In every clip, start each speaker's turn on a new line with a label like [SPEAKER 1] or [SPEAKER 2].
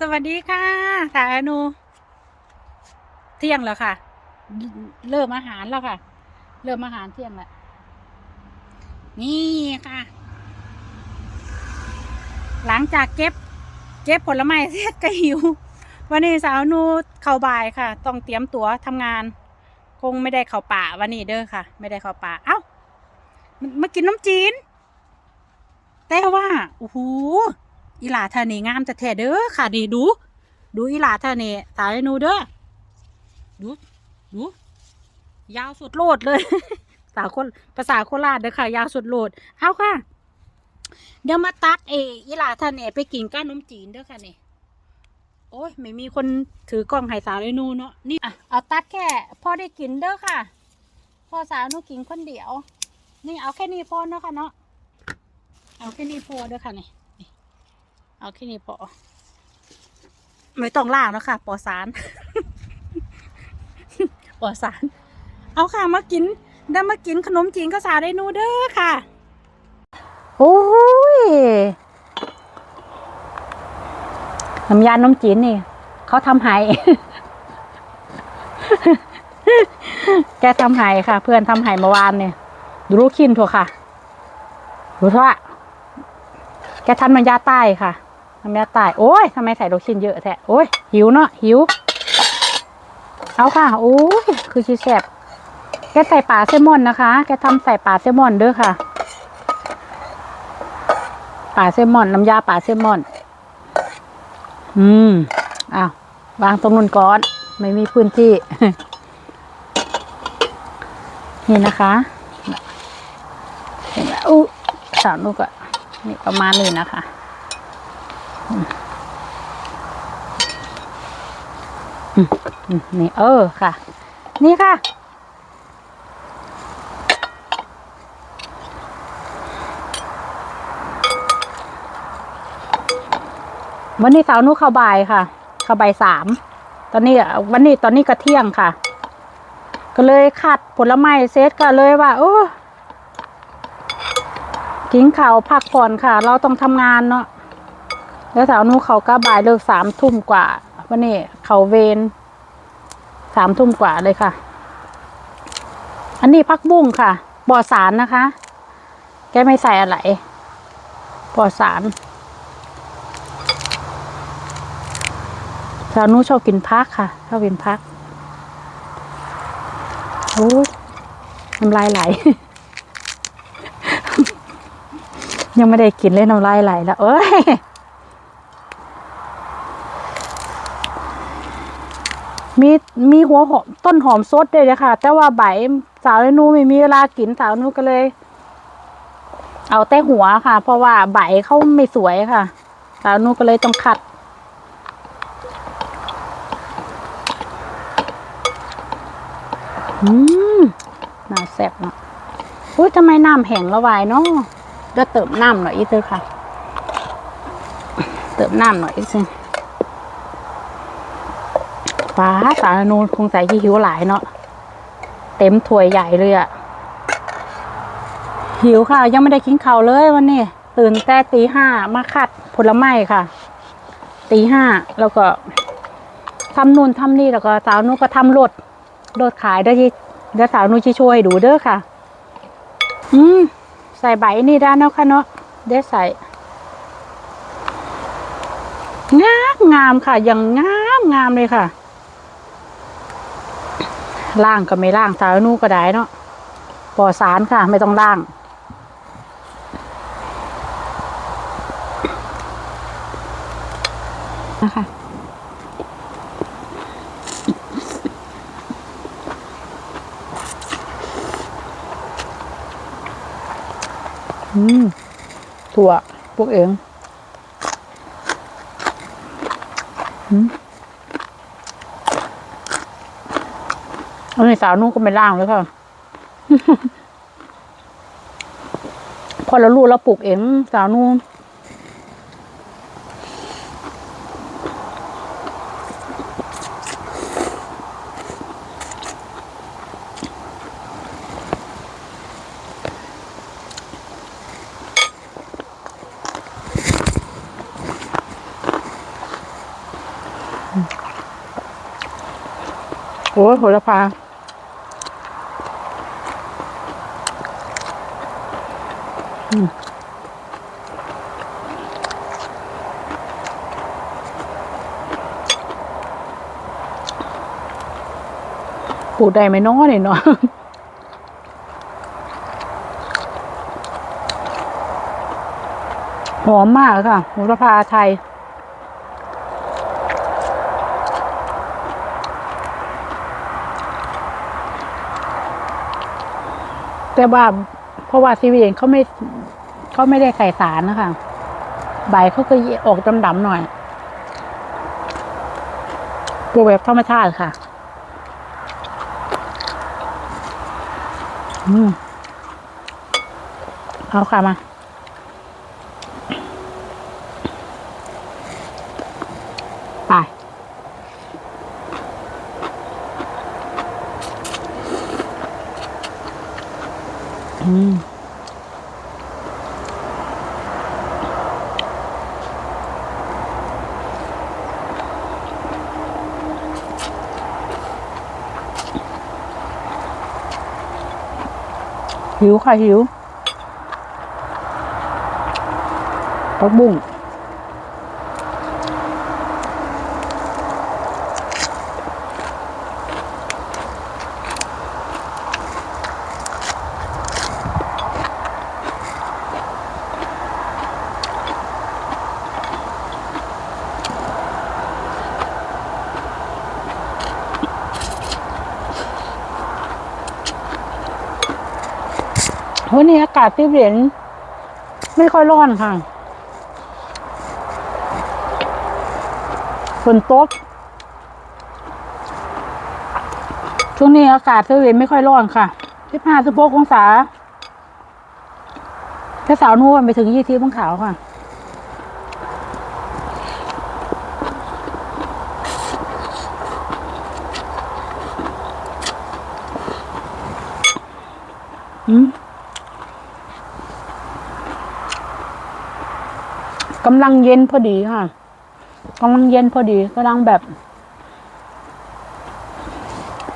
[SPEAKER 1] สวัสดีค่ะสายอนุเที่ยงแล้วค่ะ เริ่มอาหารแล้วค่ะ เริ่มอาหารเที่ยงแล้วนี่ค่ะ หลังจากเก็บ เก็บผลไม้เสร็จก็หิว วันนี้สาวนูเข้าบ่ายค่ะ ต้องเตรียมตัวทำงาน คงไม่ได้เข้าป่าวันนี้เด้อค่ะ ไม่ได้เข้าป่าเอ้ามามากินน้ำจีน แต่ว่าโอ้โห อีหลาท่านีงามแต่แท้เด้อค่ะนี่ดู ดูอีหลาท่านี่สายนูเด้อดูดูยาวสุดโลดเลยสาวคนภาษาโคราชเด้อค่ะ ยาวสุดโลดเอาค่ะ เดี๋ยวมาตัดเออีหลาท่านีไปกินก้านนมจีนเด้อค่ะนี่โอ้ยไม่มีคนถือกล้องให้สาวเลยนูเนาะนี่อะเอาตัดแค่พอได้กินเด้อค่ะพอสาวนูกินคนเดียว นี่เอาแค่นี้พอเนาะค่ะเนาะเอาแค่นี้พอเด้อค่ะนี่นี่ เอาแค่นี้พอไม่ต้องล่างแล้วค่ะปอสารปอสาร เอาค่ะมากินได้มากินขนมจีนข้าวสาได้นูเด้อค่ะ โอ้ยน้ำยาน้ำจีนนี่เขาทำให้แกทำให้ค่ะ เพื่อนทำให้เมื่อวานเนี่ยดูรูคินถั่วค่ะรู้ว่าแกทำมันยาใต้ค่ะ ทำยาใต้โอ้ยทำไมใส่ลูกชิ้นเยอะแท้โอ้ย หิวเนาะ หิว เอาค่ะ โอ้ย คือชีแซบแกใส่ปลาเซมอนนะคะ แกทำใส่ปลาเซมอนเด้อค่ะปลาเซมอน น้ำยาปลาเซมอน อืมอ้าววางตรงนู้นก่อน ไม่มีพื้นที่ นี่นะคะเห็นไหมอู้สาวนุกอะนี่ประมาณนี้นะคะ นี่เออค่ะ นี่ค่ะ วันนี้สาวนุกเข้าบ่ายค่ะ เข้าบ่ายสามตอนนี้วันนี้ตอนนี้ก็เที่ยงค่ะ ก็เลยขัดผลไม้เซตก็เลยว่า โอ้กินข่าวพักผ่อนค่ะ เราต้องทำงานเนาะ แล้วสาวนู้เขาก็บ่ายเลิกสามทุ่มกว่าวันนี้เขาเวรสามทุ่มกว่าเลยค่ะ อันนี้พักบุ้งค่ะปอดสารนะคะ แกไม่ใส่อะไรปอดสารสาวนู้ชอบกินพักค่ะชอบกินพักโอ้น้ำลายไหล ยังไม่ได้กินเลยน้ำลายไหลแล้วเอ้ย มีมีหัวหอมต้นหอมสดด้วยนะคะแต่ว่าใบสาวนูไม่มีเวลากินสาวนูก็เลย เอาแต่หัวค่ะ เพราะว่าใบเขาไม่สวยค่ะ สาวนูก็เลยต้องขัดอืมน่าแซ่บเนาะอุ้ยทำไมน้ำแห้งละวายเนาะเดี๋ยวเติมน้ำหน่อยอีกเถอะค่ะ เติมน้ำหน่อยอีกสิ ฟ้าสารนูนคงใส่ยี่หิวหลายเนาะเต็มถ้วยใหญ่เลยอะหิวค่ะ ยังไม่ได้กินข้าวเลยวันนี้ตื่นแต่ตีห้ามาคัดผลไม้ค่ะตีห้าแล้วก็ทำนู่นทำนี่แล้วก็สาวนูนก็ทำรถรถขายเดี๋ยวที่เดี๋ยวสาวนูนจะช่วยดูเด้อค่ะ อืมใส่ใบนี่ได้เนาะค่ะเนาะได้ใส่งามงามค่ะยังงามงามเลยค่ะ ล่างก็ไม่ล่างสาวนูก็ได้เนาะปลอดสารค่ะ ไม่ต้องล่าง นะคะอืมถั่วพวกเองอืม เอันนี้สาวนู้นก็ไม่ล่างเลยค่ะพอเราลูกเราปลูกเองสาวนู้นโอ้โหระพา ปลูกได้ไหมน้อเนี่ยเนาะหอมมากค่ะโหระพาไทย แต่ว่าเพราะว่าซีวีเองเขาไม่เขาไม่ได้ใส่สารนะคะใบเขาก็ออกดำๆหน่อยปลูกแบบธรรมชาติค่ะ อืม เอาค่ะมา ไป อืม หิวค่ะหิวปักบุ้ง วันนี้อากาศที่เปลี่ยนไม่ค่อยร้อนค่ะฝนตกช่วงนี้อากาศที่เปลี่ยนไม่ค่อยร้อนค่ะสิบห้าสิบหกองศาแค่สาวนู่นไปถึงยี่สิบองศาวค่ะอืม กำลังเย็นพอดีค่ะกำลังเย็นพอดีกำลังแบบ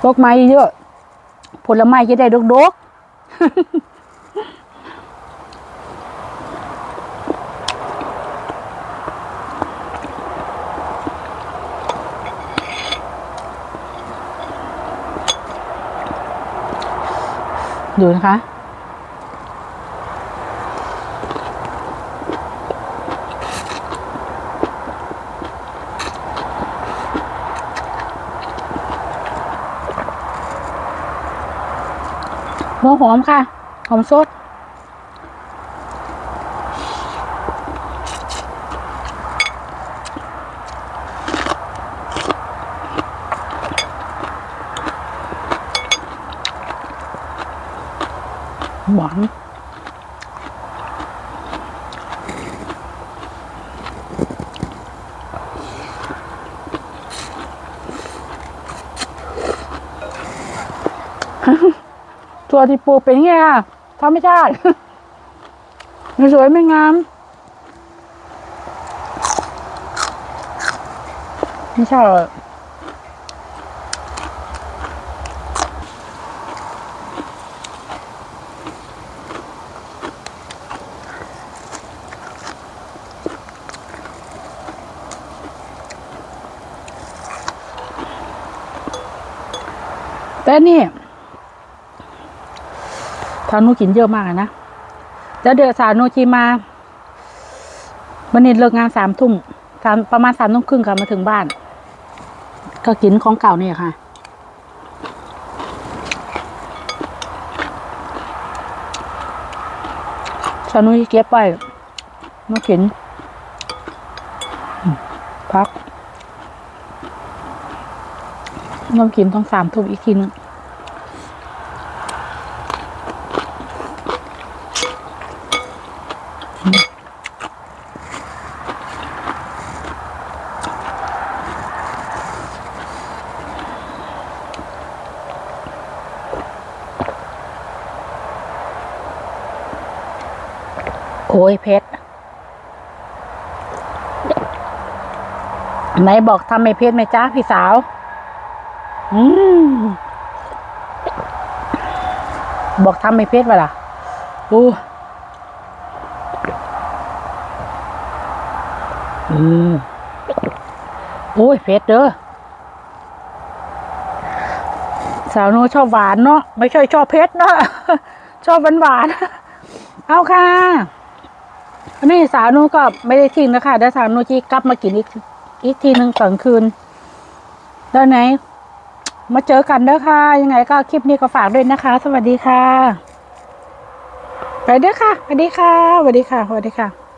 [SPEAKER 1] ดอกไม้เยอะ ผลไม้จะได้ดกดกดูนะคะ หัวหอมค่ะ หอมสดหวาน ตัวที่ปลูกเป็นไงค่ะธรรมชาติไม่สวยไม่งามไม่ใช่หรอกแต่นี่ ทานู้นกินเยอะมากนะแล้วเดือสาวนูชีมาวันนี้เลิกงานสามทุ่มสามประมาณสามทุ่มครึ่งค่ะมาถึงบ้าน ก็กินของเก่าเนี่ยค่ะ สาวนุยเก็บไปมากินพักน้ำกินต้องสามทุ่มอีกทีนึง โอ้ยเพชรไหนบอกทำไม่เพชรไหมจ้าพี่สาว อืมบอกทำไม่เพชรวะล่ะอู้อืมโอ้ยเพชรเด้อสาวโนชอบหวานเนาะไม่ใช่ชอบเพชรเนาะชอบหวานหวานเอาค่ะ อันนี้สาวนุก็ไม่ได้ทิ้งนะคะเดี๋ยวสาวนุจีกลับมากินอีกอีกทีหนึ่งตอนคืนแล้วไหน มาเจอกันเด้อค่ะ ยังไงก็คลิปนี้ก็ฝากด้วยนะคะ สวัสดีค่ะ ไปเด้อค่ะสวัสดีค่ะสวัสดีค่ะสวัสดีค่ะ